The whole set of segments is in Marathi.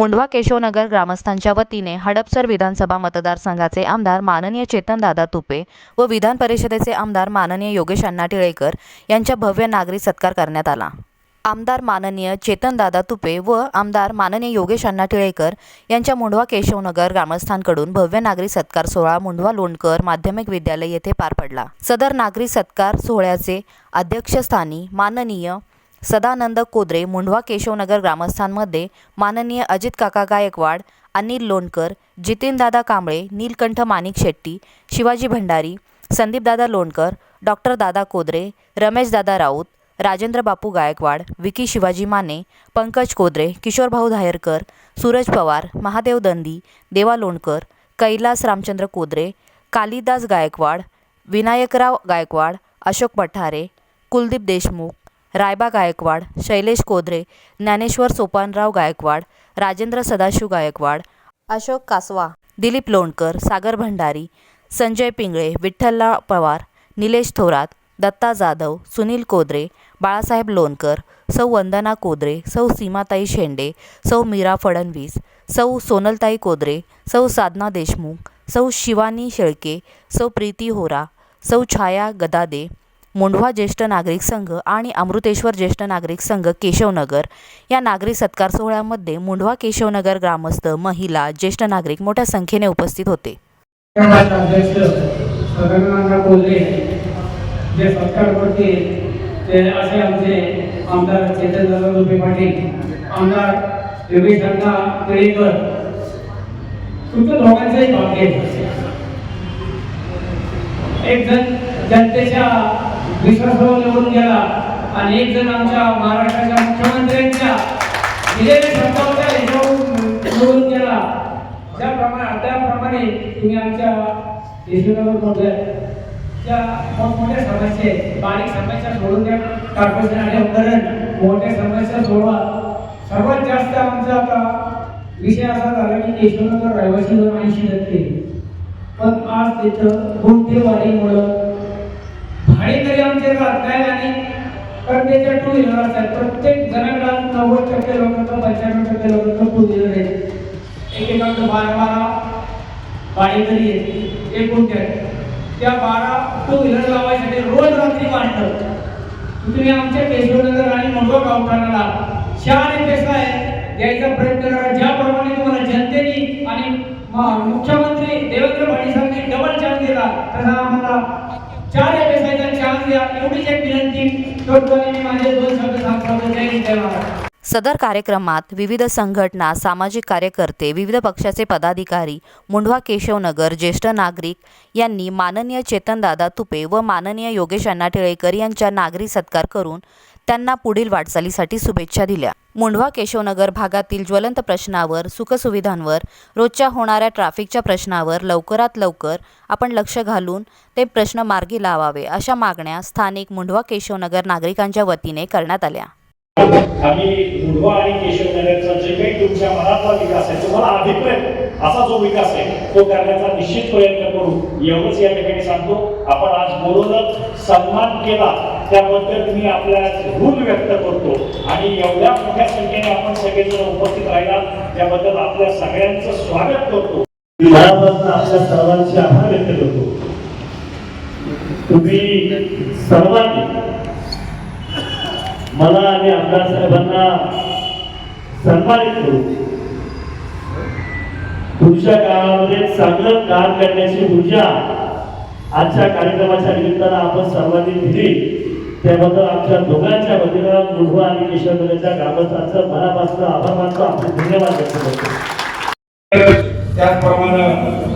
मुंढवा केशवनगर ग्रामस्थांच्या वतीने हडपसर विधानसभा मतदारसंघाचे आमदार माननीय चेतनदादा तुपे व विधान परिषदेचे आमदार माननीय योगेश अण्णा टिळेकर यांच्या भव्य नागरी सत्कार करण्यात आला. आमदार माननीय चेतनदादा तुपे व आमदार माननीय योगेश अण्णा टिळेकर यांच्या मुंढवा केशवनगर ग्रामस्थांकडून भव्य नागरी सत्कार सोहळा मुंढवा लोणकर माध्यमिक विद्यालय येथे पार पडला. सदर नागरी सत्कार सोहळ्याचे अध्यक्षस्थानी माननीय सदानंद कोदरे मुंढवा केशवनगर ग्रामस्थांमध्ये माननीय अजित काका गायकवाड अनिल लोणकर जितीनदादा कांबळे नीलकंठ माणिक शेट्टी शिवाजी भंडारी संदीपदादा लोणकर डॉक्टर दादा कोद्रे रमेशदादा राऊत राजेंद्र बापू गायकवाड विकी शिवाजी माने पंकज कोद्रे किशोरभाऊ धायरकर सूरज पवार महादेव दंदी देवा लोणकर कैलास रामचंद्र कोद्रे कालिदास गायकवाड विनायकराव गायकवाड अशोक पठारे कुलदीप देशमुख रायबा गायकवाड शैलेश कोदरे ज्ञानेश्वर सोपानराव गायकवाड राजेंद्र सदाशिव गायकवाड अशोक कासवा दिलीप लोणकर सागर भंडारी संजय पिंगळे विठ्ठलराव पवार निलेश थोरात दत्ता जाधव सुनील कोदरे बाळासाहेब लोणकर सौ वंदना कोदरे सौ सीमाताई शेंडे सौ मीरा फडणवीस सौ सोनलताई कोदरे सौ साधना देशमुख सौ शिवानी शेळके सौ प्रीती होरा सौ छाया गदादे मुंढवा ज्येष्ठ नागरिक संघ आणि अमृतेश्वर ज्येष्ठ नागरिक संघ केशवनगर. या नागरिक सत्कार सोहळ्यामध्ये मुंढवा केशवनगर ग्रामस्थ महिला ज्येष्ठ नागरिक मोठ्या संख्येने उपस्थित होते. एक जण जनतेच्या विश्वासावर निवडून गेला. आणि एक जण आमच्या महाराष्ट्राच्या मुख्यमंत्र्यांच्या दिलेल्या शब्दावरच्या ह्याच्यावरून निवडून गेला. ज्याप्रमाणे त्याप्रमाणे तुम्ही आमच्या देशोनगरमध्ये त्या मोठमोठ्या समस्या आहेत. बारीक समस्या सोडून द्या. कार्पोरेशन आणि उदाहरण मोठ्या समस्या सोडवा. सर्वात जास्त आमचा आता विषय असा झाला की केशवनगर रहिवासी दोन ऐंशी टक्के. पण आज तिथं गुंठेवाढीमुळं आणि तरी आमचे राहत काय आणि प्रत्येक टू व्हीलर असतात. प्रत्येक जणांना नव्वद टक्के लोकांचं तर पंच्याण्णव टक्के लोकांचं टू व्हीलर आहे एकेकांचं बारा बारा भाडे तरी आहेत. एकूण त्या. त्या बारा टू व्हीलर लावायसाठी रोज रात्री वाटतं तुम्ही आमच्या केशवनगर आणि मोठं गावठाणाला चार एपेस आहे द्यायचा प्रयत्न करा. ज्याप्रमाणे तुम्हाला जनतेने आणि मुख्यमंत्री देवेंद्र फडणवीसांनी डबल चान्स दिला तसा आम्हाला चार चान्स द्या एवढीच एक विनंती मी माझे दोन शब्द सांगतो जय हिंद, जय महाराष्ट्र. सदर कार्यक्रमात विविध संघटना सामाजिक कार्यकर्ते विविध पक्षाचे पदाधिकारी मुंढवा केशवनगर ज्येष्ठ नागरिक यांनी माननीय चेतनदादा तुपे व माननीय योगेश अण्णा टिळेकर यांच्या नागरी सत्कार करून त्यांना पुढील वाटचालीसाठी शुभेच्छा दिल्या. मुंढवा केशवनगर भागातील ज्वलंत प्रश्नावर सुखसुविधांवर रोजच्या होणाऱ्या ट्रॅफिकच्या प्रश्नावर लवकरात लवकर आपण लक्ष घालून ते प्रश्न मार्गी लावावे अशा मागण्या स्थानिक मुंढवा केशवनगर नागरिकांच्या वतीने करण्यात आल्या. आम्ही मुढवा आणि केशवनगरचा जे काही तुमच्या मनातला विकास आहे तुम्हाला अभिप्रेत असा जो विकास आहे तो करण्याचा निश्चित प्रयत्न करू एवढंच या ठिकाणी सांगतो. आपण आज बोलूनच सन्मान केला त्याबद्दल मी आपल्या ऋण व्यक्त करतो. आणि एवढ्या मोठ्या संख्येने आपण सगळेजण उपस्थित राहिला त्याबद्दल आपल्या सगळ्यांचं स्वागत करतो. मनापासून आपल्या सर्वांचे आभार व्यक्त करतो. तुम्ही सर्वांनी मला आणि आमदार साहेबांना सन्मानित करू. पुढच्या काळामध्ये चांगलं काम करण्याची ऊर्जा आजच्या कार्यक्रमाच्या निमित्तानं आपण सर्वांनी दिली. त्याबद्दल आमच्या दोघांच्या वतीनं मुढवा आणि केशवनगरच्या ग्रामस्थांचं मनापासून आभार मानतो. आपण धन्यवाद व्यक्त करतो. त्याचप्रमाणे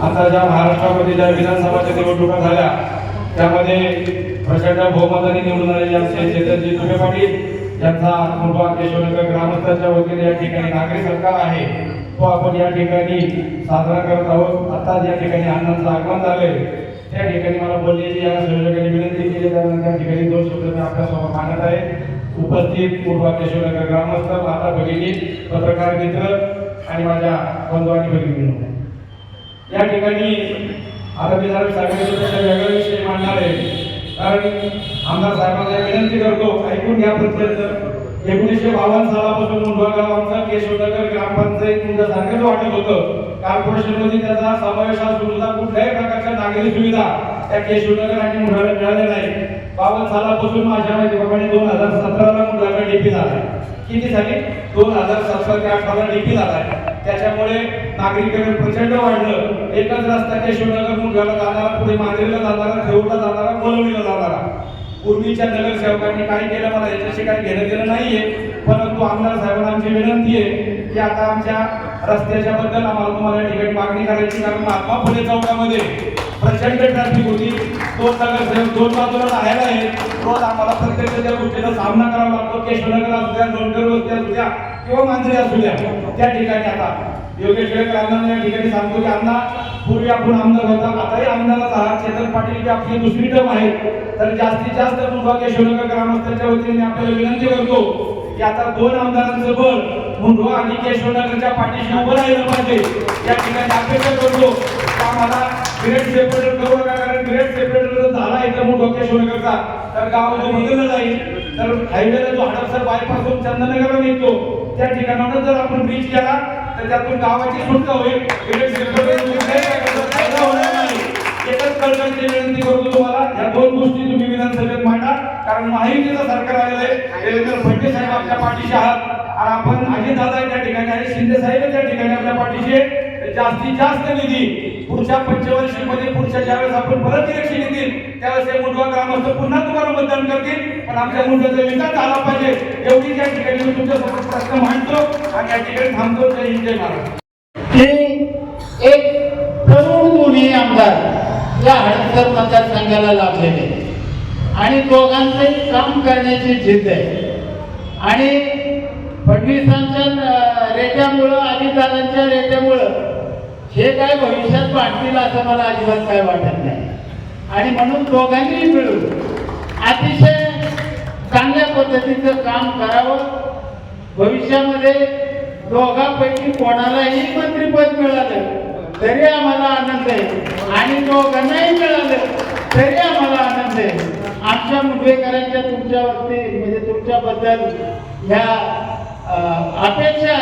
आता ज्या महाराष्ट्रामध्ये ज्या विधानसभाच्या निवडणुका झाल्या त्यामध्ये प्रचंड बहुमताने निवडून आलेले आमचे चेतनजी तुबे पाटील यांचा कृपा केशवनगर ग्रामस्थांच्या वतीने या ठिकाणी नागरी सरकार आहे. तो आपण या ठिकाणी साजरा करत आहोत. आता या ठिकाणी अण्णांचं आगमन झाले त्या ठिकाणी मला बोललेली या संयोजकांनी विनंती केली. त्यानंतर त्या ठिकाणी दोन शब्द मी आपल्यासमोर मांडत आहे. उपस्थित पूर्वा केशवनगर ग्रामस्थ माता भगिनी पत्रकार मित्र आणि माझ्या बंधू आणि भगिनी या ठिकाणी आता मी जरा सांगितलं वेगळा विषय मांडणार आहे. कारण आमदार साहेबांना विनंती करतो ऐकून घ्या प्रत्येक एकोणीसशे बावन्न सालापासून मुंडवा गाव आमचं केशवनगर ग्रामपंचायत सारखंच वाटत होतं. कॉर्पोरेशनमध्ये त्याचा समावेश असून सुद्धा कुठल्याही प्रकारच्या नागरी सुविधा त्या केशवनगर आणि मुंडव्याला मिळाल्या नाही बावन्न सालापासून माझ्या माहितीप्रमाणे दोन हजार सतराला मुंडवाचा डीपी झाला किती झाली? दोन हजार सतरा ते अठराला डीपी झालाय त्याच्यामुळे नागरिकांना प्रचंड वाढलं. एकच रस्ता केशवनगर मुंगाला जाणारा पुढे मांजरीला जाणारा ठेवला जाणारा कोलवणीला जाणारा. पूर्वीच्या नगरसेवकांनी काय केलं मला याच्याशी काही घेणं देणं नाहीये परंतु आमदार साहेबांना आमची विनंती आहे की आता आमच्या रस्त्याच्या बद्दल आम्हाला तुम्हाला या ठिकाणी मागणी करायची कारण महात्मा फुले चौकामध्ये प्रचंड ट्रॅफिक होती. दोन नगरसेवक दोन बाजूला राहायला आहे. रोज आम्हाला प्रत्यक्ष त्या गोष्टीचा सामना करावा लागतो. केशवनगर असू द्या दोनकर वस्ती असू द्या किंवा मांजरी असू द्या. त्या ठिकाणी आता योगेश टिळक अण्णांना या ठिकाणी सांगतो की अण्णा पूर्वी आपण आमदार होता. आताही आमदारच आहात. चेतन पाटील ही आपली दुसरी टर्म आहे. तर जास्तीत जास्त मुलगा केशवनगर ग्रामस्थांच्या वतीने आपल्याला विनंती करतो की आता दोन आमदारांचं बळ मुंडो आणि केशवनगरच्या पाठीशी उभं राहिलं पाहिजे. या ठिकाणी अपेक्षा करतो आम्हाला ग्रेट सेपरेटर करू नका कारण ग्रेट सेपरेटर झाला झाला इथं मुंढवा केशवनगरचा तर गावामध्ये बदललं जाईल तर हायवेला जो हडपसर बायपासून चंदनगरला निघतो त्या ठिकाणावर जर आपण ब्रिज केला तर त्यातून गावाची सुटका होईल. ग्रेट सेपरेटर एकच कळकळीची विनंती करतो तुम्हाला या दोन गोष्टी तुम्ही विधानसभेत मांडा कारण महायुतीचं सरकार आलेलं आहे. देवेंद्र फडणवीस साहेब आपल्या पाठीशी आहात. आणि आपण अजित दादा त्या ठिकाणी आहे शिंदे साहेब त्या ठिकाणी आपल्या पाठीशी जास्तीत जास्त निधी पुढच्या पंचवर्षीमध्ये पुढच्या ज्यावेळेस आपण परत इलेक्शन येतील त्यावेळेस हे मुंडवा ग्रामस्थ पुन्हा तुम्हाला मतदान करतील. पण आमच्या मुंडव्याचा विकास झाला पाहिजे. एवढी या ठिकाणी मी तुमच्या प्रश्न मांडतो आणि या ठिकाणी थांबतो. जय हिंद जय महाराष्ट्र ते एक तरुण मुली आमदार. या हडपसर मतदारसंघाला लाभलेले आणि दोघांचे काम करण्याची जिद्द आहे. आणि फडणवीसांच्या अं, रेट्यामुळं अजितदादांच्या रेट्यामुळं हे काय भविष्यात वाटतील असं मला अजिबात काय वाटत नाही. आणि म्हणून दोघांनीही मिळून अतिशय चांगल्या पद्धतीचं काम करावं. भविष्यामध्ये दोघांपैकी कोणालाही मंत्रिपद मिळालं. तरी आम्हाला आनंद आहे. आणि दोघांनाही मिळालं तरी आम्हाला आनंद आहे. आमच्या मुंबईकरांच्या तुमच्यावरती म्हणजे तुमच्याबद्दल ह्या अपेक्षा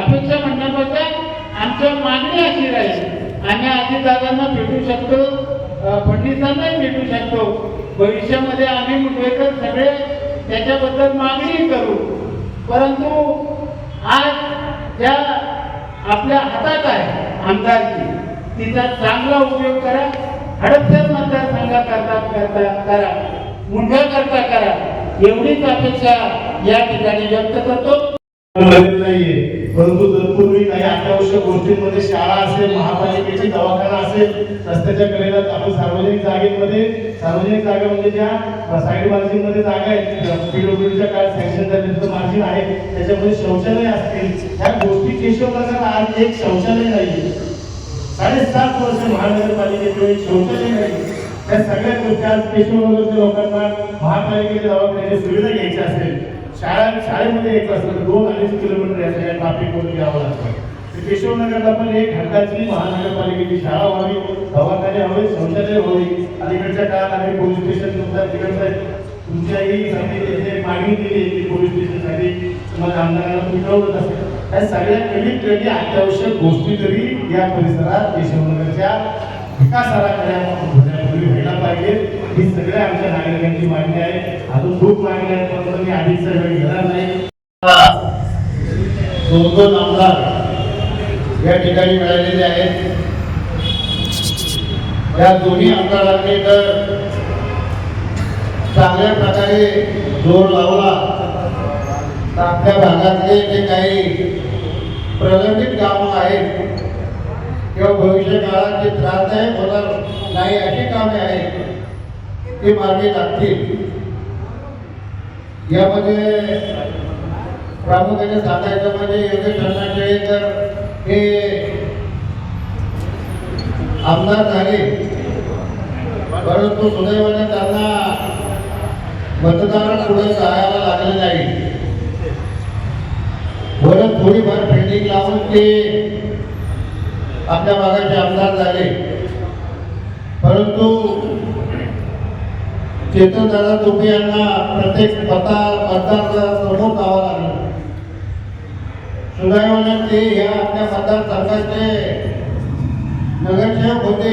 अपेक्षा म्हणण्यापेक्षा आमच्या मागणी अशी राहील. आम्ही आजीदादांना भेटू शकतो पंडितांनाही भेटू शकतो. भविष्यामध्ये आम्ही मुंबईकर सगळे त्याच्याबद्दल मागणी करू. परंतु आज ज्या आपल्या हातात आहे आमदारची तिचा चांगला उपयोग करा हडपसर मतदारसंघा करता करता करा मुंढ्या करता करा. एवढीच अपेक्षा या ठिकाणी व्यक्त करतो. नाहीये. परंतु तत्पूर्वी काही अत्यावश्यक गोष्टींमध्ये शाळा असेल महापालिकेची दवाखाना असेल रस्त्याच्या कडेला आपण सार्वजनिक जागेमध्ये सार्वजनिक जागा म्हणजे ज्या साईड मार्जिनमध्ये जागा आहेत पीडब्ल्यूडीच्या काय सँक्शन झालेलं मार्जिन आहे त्याच्यामध्ये शौचालय असतील ह्या गोष्टी केशवनगर आज एक शौचालय नाही. साडेसात वर्ष महानगरपालिकेकडे एक शौचालय नाही. त्या सगळ्या गोष्टी आज केशवनगरच्या लोकांना महापालिकेच्या दवाखान्याची सुविधा घ्यायची असेल. शाळा शाळेमध्ये एक असतं दोन अडीच किलोमीटर या सगळ्या ट्रॅफिकमध्ये यावं लागतं. केशवनगरला पण एक हक्काची महानगरपालिकेची शाळा व्हावी दवाखाने हवे शौचालय व्हावी. अलीकडच्या काळात आम्ही पोलीस स्टेशन सुद्धा तिकडचं तुमच्याही समितीने मागणी केली की पोलीस स्टेशनसाठी तुम्हाला आमदारांना तुम्ही असेल या सगळ्या कमीत कमी अत्यावश्यक गोष्टी तरी या परिसरात केशवनगरच्या विकासाला होण्यापूर्वी व्हायला पाहिजे ही सगळ्या आमच्या नागरिकांची मागणी आहे. अजून परंतु वेळ घेणार नाही. दोन दोन आमदार या ठिकाणी मिळालेले आहेत. या दोन्ही आमदारांनी तर चांगल्या प्रकारे जोर लावला. तर आपल्या भागातले जे काही प्रलंबित कामं आहेत किंवा भविष्य काळात जे त्रासदायक होणार नाही अशी कामे आहेत ती मार्गी लागतील. यामध्ये प्रामुख्याने सांगायचं म्हणजे योगेश अण्णा हे आमदार झाले. परंतु सुदैवाने त्यांना मतदार पुढे जायला लागले नाही. परत थोडीफार पेंडिंग लावून ते आपल्या भागाचे आमदार झाले. परंतु चेतनदादा तुपे यांना प्रत्येक पता मतदारचा समोर जावं लागलं. सुदैवाने ते या आपल्या मतदारसंघाचे नगरसेवक होते.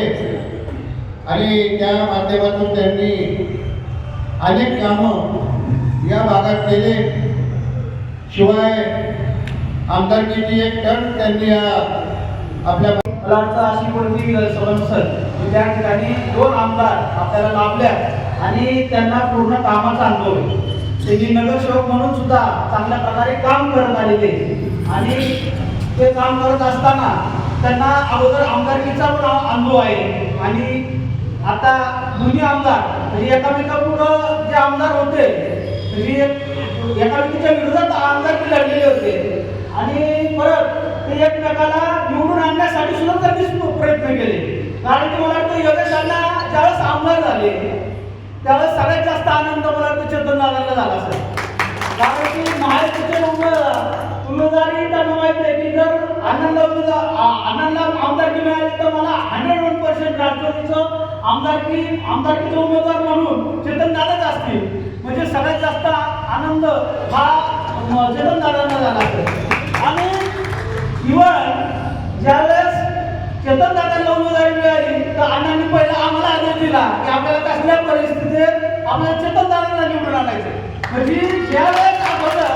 आणि त्या माध्यमातून त्यांनी अनेक कामं या भागात केले. शिवाय आमदारकीची एक टन त्यांनी या आपल्या मला अशी कोणती सभा की त्या ठिकाणी दोन आमदार आपल्याला लाभल्या आणि त्यांना पूर्ण कामाचा अनुभव आहे. त्यांनी नगरसेवक म्हणून सुद्धा चांगल्या प्रकारे काम करत आलेले आणि ते काम करत असताना त्यांना अगोदर आमदारकीचा पण अनुभव आहे. आणि आता दोन्ही आमदार म्हणजे एकामेकापुढं जे आमदार होते म्हणजे एकामेकीच्या विरोधात आमदारकी लढलेले होते. आणि परत ते एकमेकाला निवडून आणण्यासाठी सुद्धा त्यांनी प्रयत्न केले. कारण की मला वाटतं योगेशांना ज्यावेळेस आमदार झाले त्यावेळेस सगळ्यात जास्त आनंद मला वाटतं चेतन दादांना झाला सर. कारण की महाराष्ट्राचे उमेदवार उमेदवारी त्यांना माहिती आहे की जर आनंद उमेदवार आमदारकी मिळाली तर मला हंड्रेड वन पर्सेंट राष्ट्रवादीचं आमदारकी आमदारकीचे उमेदवार म्हणून चेतन दादाच असतील. म्हणजे सगळ्यात जास्त आनंद हा चेतन दादांना झाला आणि इव्हन ज्यावेळेस चेतन दादा आम्हाला दिला की आपल्याला कसल्या परिस्थितीत आपल्याला चेतन निवडून आणायचे. म्हणजे ज्यावेळेस अगोदर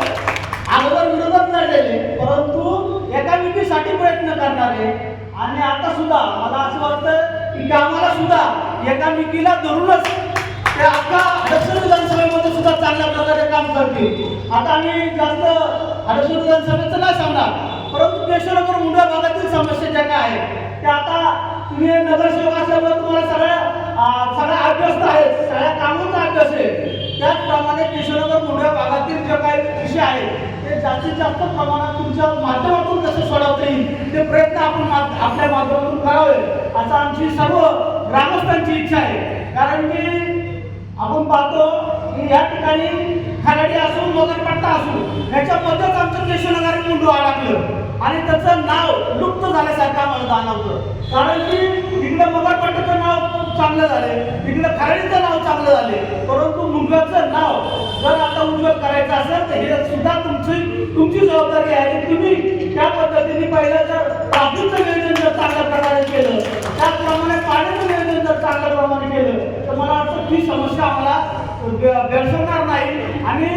अगोदर विरोधात लढलेले परंतु एकामेकीसाठी प्रयत्न करणारे आणि आता सुद्धा मला असं वाटतं की कामाला सुद्धा एकामेकीला धरूनच ते आता हडपसर विधानसभेमध्ये सुद्धा चांगल्या प्रकारे काम करतील. आता आम्ही जास्त हडपसर विधानसभेचं नाही सांगणार परंतु केशवनगर मुंडा भागातील समस्या ज्या काय आहेत त्या आता तुम्ही नगरसेवक असल्यामुळे तुम्हाला सगळ्या सगळ्या अभ्यस्त आहे सगळ्या कामांचा अभ्यास आहे त्याचप्रमाणे केशवनगर मोठ्या भागातील जे काही विषय आहे ते जास्तीत जास्त प्रमाणात तुमच्या माध्यमातून कसं सोडवता येईल ते प्रयत्न आपण आपल्या माध्यमातून करावे असं आमची सर्व ग्रामस्थांची इच्छा आहे. कारण की आपण पाहतो की या ठिकाणी खराडी असो मगरपट्टा असो ह्याच्याबद्दलच आमचं केशवनगर मुंडू अडकलं आणि त्याचं नाव लुप्त झाल्यासारखं आम्हाला जाणवतं कारण की तिकडे मगरपट्ट्याचं नाव खूप चांगलं झाले तिकडे खराडीचं नाव चांगलं झाले परंतु मुंगाचं नाव जर आता उज्ज्वल करायचं असेल तर हे सुद्धा तुमची तुमची जबाबदारी आहे. तुम्ही त्या पद्धतीने पहिलं जर ट्राफिकचं नियोजन जर चांगल्या प्रकारे केलं त्याचप्रमाणे पाण्याचं नियोजन जर चांगल्या प्रमाणे केलं तर मला वाटतं ही समस्या आम्हाला भेडसवणार नाही. आणि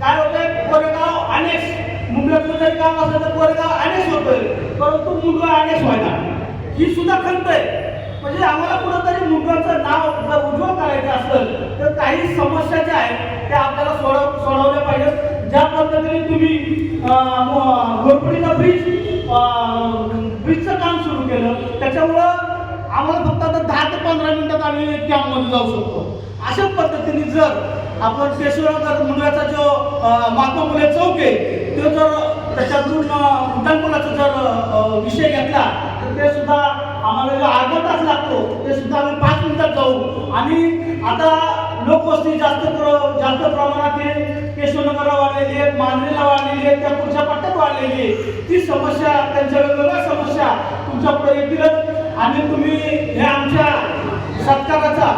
काय होतंय कोरेगाव अनेक मुंबईतलं जरी काम असलं तर कोरेगाव अनेक होतोय. परंतु मुंबई अनेक व्हायला. ही सुद्धा खंत आहे. म्हणजे आम्हाला कुठंतरी मुंबईचं नाव जर उज्ज्वल करायचं असेल तर काही समस्या ज्या आहेत त्या आपल्याला सोडव सोडवल्या पाहिजेत. ज्या पद्धतीने तुम्ही अं, घोरपडीचा ब्रिज ब्रिजचं काम सुरू केलं त्याच्यामुळं आम्हाला फक्त आता दहा ते पंधरा मिनिटात आम्ही कॅम्पमध्ये जाऊ शकतो. अशा पद्धतीने जर आपण जर मुंगळाचा जो महात्मा फुले चौक आहे तो जर त्याच्यातून अं, उड्डाणपुलाचा जर विषय घेतला तर ते सुद्धा आम्हाला जो अर्धा तास लागतो ते सुद्धा आम्ही पाच मिनिटात जाऊ. आणि आता लोकवस्ती जास्त जास्त प्रमाणात हे केशवनगरला वाढलेली आहे मांजरीला वाढलेली आहे त्या पुढच्या पट्ट्यात वाढलेली आहे. ती समस्या त्यांच्या वेगवेगळ्या समस्या तुमच्यापुढे येतीलच आणि तुम्ही हे आमच्या सत्काराचा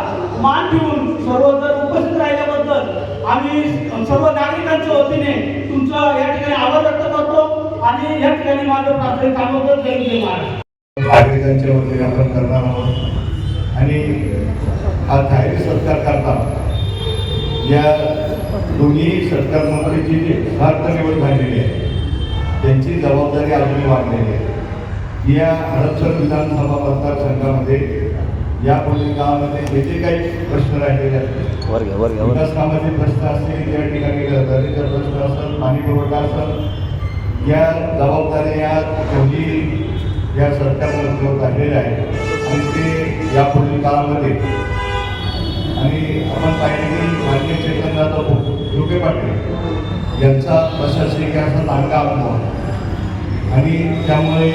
मान ठेवून सर्व जर उपस्थित राहिल्याबद्दल आम्ही सर्व नागरिकांच्या वतीने तुमचं या ठिकाणी आभार व्यक्त करतो आणि या ठिकाणी माझं प्राथमिक काम होतं जय जय महाराज नागरिकांच्या वतीने आपण करणार आहोत. आणि हा जाहीर सत्कार करताना या दोन्ही सत्कार मंत्रीची जी स्वार्थ निवड झालेली आहे त्यांची जबाबदारी अजूनही वाढलेली आहे. या हडपसर विधानसभा मतदारसंघामध्ये यापुढील काळामध्ये जे जे काही प्रश्न राहिलेले असतील विकास कामाचे प्रश्न असतील या ठिकाणी दर्जाचा प्रश्न असेल पाणी पुरवठा असेल या जबाबदाऱ्या या दोन्ही या सरकारवर झालेल्या आहेत. आणि ते यापुढील काळामध्ये आणि आपण पाहिजे की माननीय चेतनदादा योगे पाटील यांचा प्रशासकीय असा चांगला अनुभव आणि त्यामुळे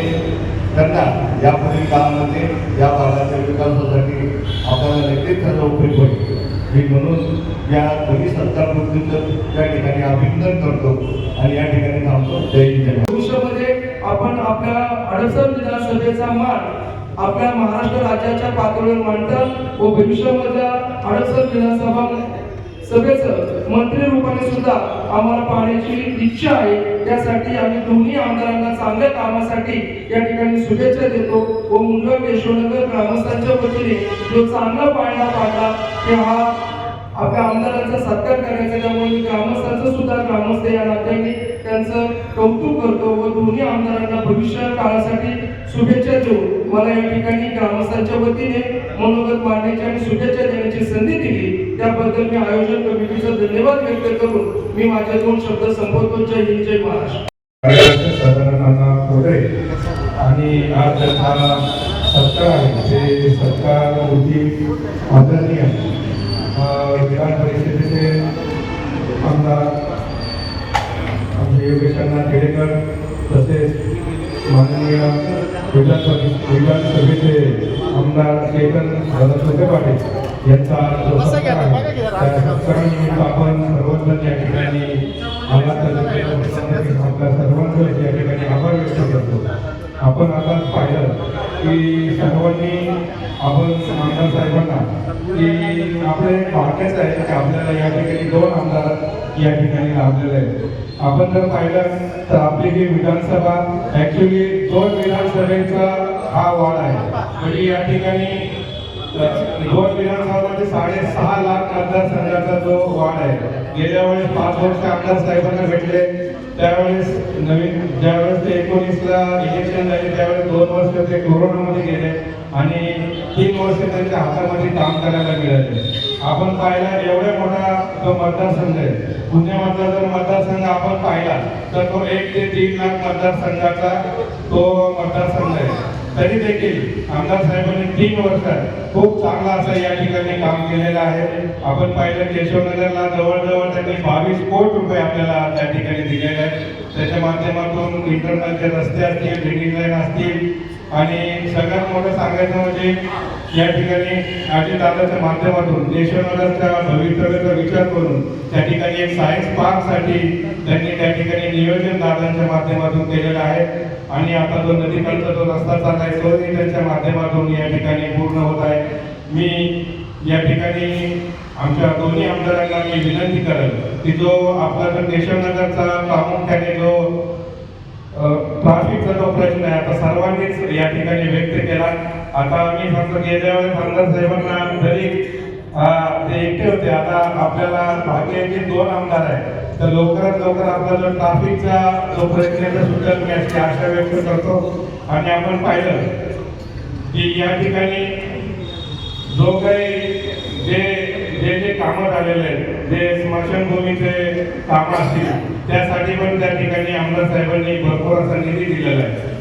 त्यांना यापुढील काळामध्ये या भागाच्या विकासासाठी आपल्याला नक्कीच त्याचा उपयोग होईल. मी म्हणून या दोन्ही सरकार मंत्रीचं या ठिकाणी अभिनंदन करतो आणि या ठिकाणी थांबतो. जय हिंद जय भविष्यामध्ये आपण आपल्या अडचण विधानसभेचा मान आपल्या महाराष्ट्र राज्याच्या पातळीवर मांडतात व भविष्यामधल्या अडचण विधानसभा सभेचं मंत्री रूपाने सुद्धा आम्हाला पाहण्याची इच्छा आहे. त्यासाठी आम्ही दोन्ही आमदारांना चांगल्या कामासाठी या ठिकाणी शुभेच्छा देतो व मुंडवा केशवनगर ग्रामस्थांच्या वतीने जो चांगला पाळणा पाडला ते हा आपल्या आमदारांचा सत्कार करायचा. त्यामुळे ग्रामस्थांचं सुद्धा ग्रामस्थ या नात्याने त्यांचं कौतुक करतो व दोन्ही आमदारांना भविष्य काळासाठी शुभेच्छा देऊ मला या ठिकाणी ग्रामस्थांच्या वतीने मनोगत मांडण्याची आणि शुभेच्छा देण्याची संधी दिली. त्याबद्दल मी आयोजन कमिटीचा धन्यवाद व्यक्त करून मी माझ्या दोन शब्द संपवतो जय हिंद जय महाराष्ट्र. आणि आज त्यांचा सत्कार आहे. ते सत्कार होती आदरणीय विधान परिषदेचे आमदार आमचे योगेशांना केळेकर तसेच माननीय विधानसभेचे आमदार चेतन दादा पाटील यांचा जो सत्कार आहे त्या सत्कारानिमित्त आपण सर्वजण या ठिकाणी तर आपल्या सर्वांचं या ठिकाणी आभार व्यक्त करतो. आपण आता पाहिलं की सर्वांनी आपण आमदार साहेबांना की आपलं भाग्यच आहे की आपल्याला या ठिकाणी दोन आमदार या ठिकाणी लाभलेले आहेत. आपण जर पाहिलं तर आपली ही विधानसभा ऍक्च्युली दोन विधानसभेचा हा वाढ आहे. म्हणजे या ठिकाणी दोन विधानसभामध्ये साडेसहा लाख मतदारसंघाचा जो वाढ आहे. गेल्या वेळेस पाच वर्ष आमदार साहेबांना भेटले त्यावेळेस नवीन ज्यावेळेस ते एकोणीसला इलेक्शन झाले त्यावेळेस दोन वर्ष ते कोरोनामध्ये गेले आणि तीन वर्ष त्यांच्या हातामध्ये काम करायला मिळाले. आपण पाहिला एवढ्या मोठा जो मतदारसंघ आहे पुण्यामधला जर मतदारसंघ आपण पाहिला तर तो एक ते तीन लाख मतदारसंघाचा तो मतदारसंघ आहे. तरी देखील आमदार साहेबांनी तीन वर्षात खूप चांगला असं या ठिकाणी काम केलेलं आहे. आपण पाहिलं केशवनगरला जवळजवळ त्यांनी बावीस कोटी रुपये आपल्याला त्या ठिकाणी दिलेले आहेत. त्याच्या माध्यमातून इंटरनलचे रस्ते असतील बिल्डिंग लाईन असतील आणि सगळ्यात मोठं सांगायचं म्हणजे या ठिकाणी अजितदादाच्या माध्यमातून केशवनगरच्या भवितव्याचा विचार करून त्या ठिकाणी एक सायन्स पार्कसाठी त्यांनी त्या ठिकाणी नियोजन दादांच्या माध्यमातून केलेलं आहे. आणि आता जो नदीकडचा जो रस्ता चाललाय तोही त्यांच्या माध्यमातून या ठिकाणी पूर्ण होत आहे. मी या ठिकाणी आमच्या दोन्ही आमदारांना मी विनंती करेल की जो आपला जो देशनगरचा प्रामुख्याने जो अ, ट्रॅफिकचा जो प्रश्न आहे आता सर्वांनीच या ठिकाणी व्यक्त केला. आता मी फक्त गेल्या वेळेस आमदार साहेबांना जरी ते एकटे होते. आता आपल्याला भाग्याचे दोन आमदार आहेत. तर लवकरात लवकर आपला जो ट्राफिकचा जो प्रयत्न आहे तो मी अशी आशा व्यक्त करतो. आणि आपण पाहिलं की या ठिकाणी जो काही जे जे जे कामं झालेले आहेत जे स्मशानभूमीचे कामं असतील त्यासाठी पण त्या ठिकाणी आमदार साहेबांनी भरपूर असा निधी दिलेला आहे.